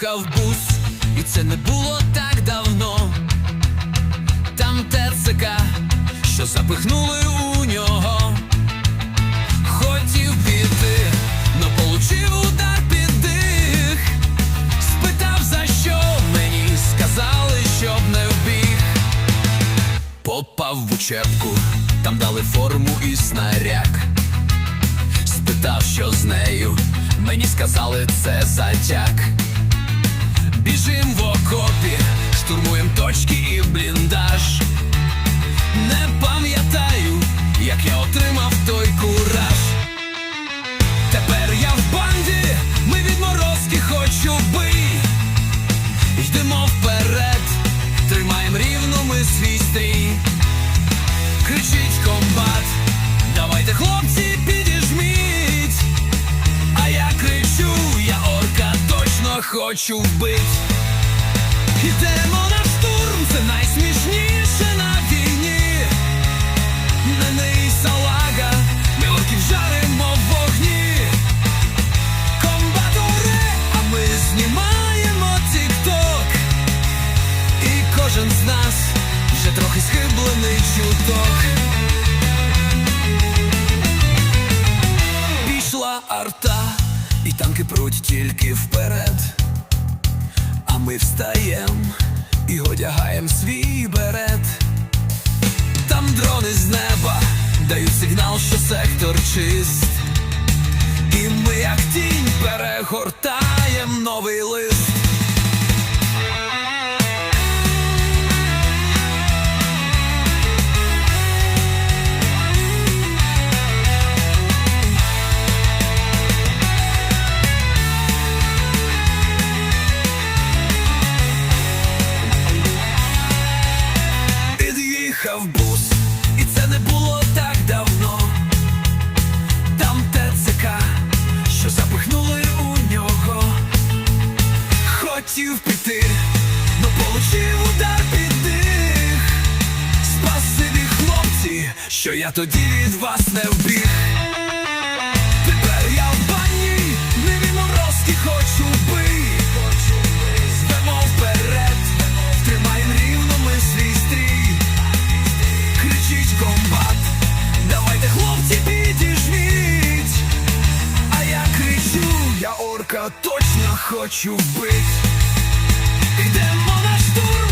їхав бус, і це не було так давно. Там ТЦК, що запихнули у нього. Хотів піти, но получив удар під дих. Спитав за що мені сказали, щоб не вбіг. Попав в учебку, там дали форму і снаряг. Спитав, що з нею, мені сказали, це затяг. Біжим в окопі, штурмуєм точки і бліндаж. Не пам'ятаю, як я отримав той кураж. Тепер я в банді, ми відморозки хочу бий. Йдемо вперед, тримаєм рівно ми свій стрій. Хочу вбить. Ідемо на штурм, це найсмішніше на війні. Не неї салага, ми орків жаримо в вогні. Комбатури, а ми знімаємо тік-ток. І кожен з нас вже трохи схиблений чуток. Пішла арта, танки пруть тільки вперед. А ми встаєм і одягаєм свій берет. Там дрони з неба дають сигнал, що сектор чист. І ми, як тінь, перегортаєм Під'їхав бус, і це не було так давно. Там ТЦК, що запихнули у нього. Хотів піти, но получив удар під дих. Спасибі, хлопці, що я тоді від вас не вбіг. хочу быть. Йдемо на штурм.